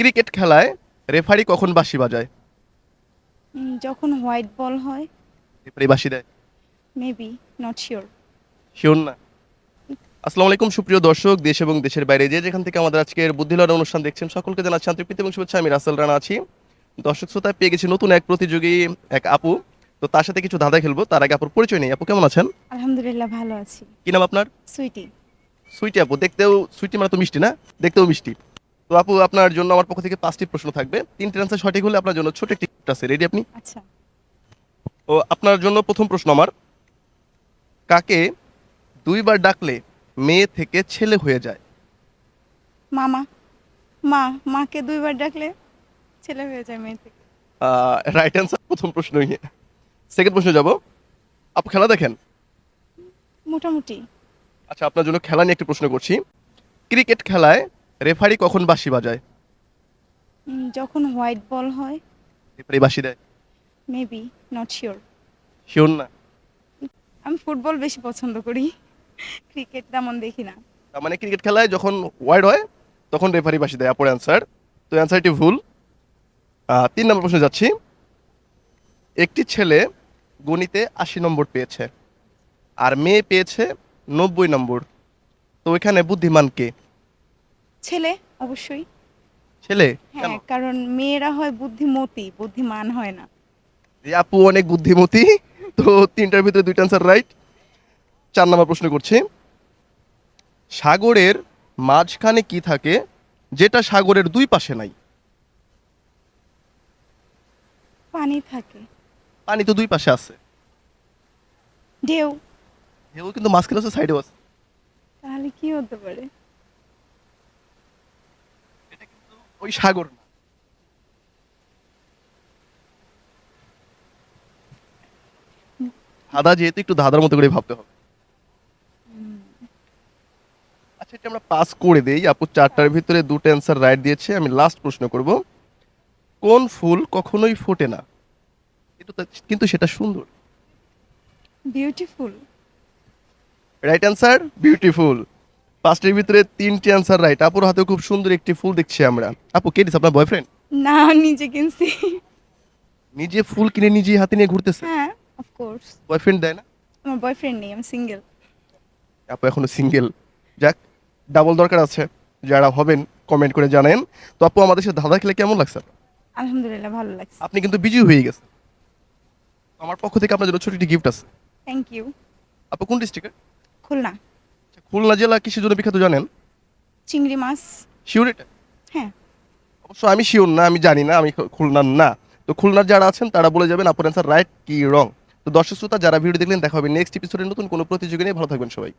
Cricket খেলায় referee কখন বাঁশি বাজায়? উম, যখন হোয়াইট বল হয়। রেফারি বাঁশি দেয়? মেবি নট শিওর শিওর না। আসসালামু আলাইকুম সুপ্রিয় দর্শক দেশ এবং দেশের বাইরে যে যেখান থেকে আমাদের আজকের বুদ্ধিলড়া অনুষ্ঠান দেখছেন সকলকে জানাচ্ছি আন্তরিক প্রীতি এবং শুভেচ্ছা। আমি রাসেল রানা আছি। দর্শক শ্রোতায় পেয়ে গেছি নতুন এক প্রতিযোগী এক আপু। তো তার সাথে কিছু ধাঁধা খেলব তার আগে আপুর পরিচয় নেই। আপু কেমন আছেন? আলহামদুলিল্লাহ ভালো আছি। কি নাম আপনার? সুইটি। সুইটি আপু দেখতেও সুইটি মানে তো মিষ্টি না? দেখতেও মিষ্টি। তো আপু আপনার জন্য আমার পক্ষ থেকে পাঁচটি প্রশ্ন থাকবে। তিনটি আনসার সঠিক হলে আপনার জন্য ছোট একটি gift আছে। রেডি আপনি? আচ্ছা। ও আপনার জন্য প্রথম প্রশ্ন আমার। কাকে দুইবার ডাকলে মেয়ে থেকে ছেলে হয়ে যায়? মামা। মা মাকে দুইবার ডাকলে ছেলে হয়ে যায় মেয়ে থেকে। রাইট অ্যান্সার প্রথম প্রশ্ন সেকেন্ড প্রশ্ন যাব। আপু খেলা দেখেন। মোটামুটি। আচ্ছা আপনার জন্য খেলা নিয়ে একটি প্রশ্ন করছি। ক্রিকেট খেলায় রেফারি কখন বাঁশি বাজায়? উম, যখন হোয়াইট বল হয়। রেফারি বাঁশি দেয়? মেবি নট শিওর শিওর না? আমি ফুটবল বেশি পছন্দ করি। ক্রিকেট তেমন দেখি না। তার মানে ক্রিকেট খেলায় যখন ওয়াইড হয় তখন রেফারি বাঁশি দেয়। আপুর অ্যান্সার তো অ্যান্সারটি ভুল। আহ, তিন নম্বর প্রশ্নে যাচ্ছি। একটি ছেলে গণিতে আশি নম্বর পেয়েছে। আর মেয়ে পেয়েছে নব্বই নম্বর। তো এখানে বুদ্ধিমান কে? ছেলে অবশ্যই। ছেলে? হ্যাঁ কারণ মেয়েরা হয় বুদ্ধিমতী বুদ্ধিমান হয় না। এই আপু অনেক বুদ্ধিমতী তো তিনটার ভিতরে দুইটা অ্যান্সার রাইট চার নম্বর প্রশ্ন করছি। সাগরের মাঝখানে কি থাকে যেটা সাগরের দুই পাশে নাই? পানি থাকে। পানি তো দুই পাশে আছে। ঢেউ। ঢেউ কিন্তু মাঝখানে আছে সাইডেও আছে। তাহলে কি হতে পারে? ওই সাগর না। ধাঁধা যেহেতু একটু ধাঁধার মতো করে ভাবতে হবে। আচ্ছা এটা আমরা পাস করে দেই। আপু চারটার ভিতরে দুটো অ্যান্সার রাইট দিয়েছে। আমি লাস্ট প্রশ্ন করব। কোন ফুল কখনোই ফোটে না? কিন্তু কিন্তু সেটা সুন্দর। বিউটিফুল রাইট অ্যান্সার বিউটিফুল পাঁচটির ভিতরে তিনটি অ্যান্সার রাইট আপুর হাতে খুব সুন্দর একটি ফুল দেখছি আমরা। আপু কে দিস আপনার বয়ফ্রেন্ড না নিজে কিনছি। নিজে ফুল কিনে নিজে হাতে নিয়ে ঘুরতেছে? হ্যাঁ অফকোর্স বয়ফ্রেন্ড দেয় না? আমার বয়ফ্রেন্ড নেই আমি সিঙ্গেল আপু এখনও সিঙ্গেল যাক ডাবল দরকার আছে। যারা হবেন কমেন্ট করে জানেন। তো আপু আমাদের সাথে ধাঁধা খেলে কেমন লাগছে? আলহামদুলিল্লাহ ভালো লাগছে। আপনি কিন্তু বিজি হয়ে গেছেন। আমার পক্ষ থেকে আপনার জন্য ছোট একটি গিফট আছে। থ্যাংক ইউ আপু কোন ডিস্ট্রিক্টের খুলনা। খুলনা জেলা কিসের জন্য বিখ্যাত জানেন? চিংড়ি মাছ। শিওর এটা? হ্যাঁ। অবশ্য আমি শিওর না আমি জানি না আমি খুলনার না। তো খুলনার যারা আছেন তারা বলে যাবেন আপনার অ্যান্সার রাইট কি রং তো দর্শক শ্রোতা যারা ভিডিও দেখলেন দেখা হবে নেক্সট এপিসোডে নতুন কোনো প্রতিযোগী নিয়ে। ভালো থাকবেন সবাই।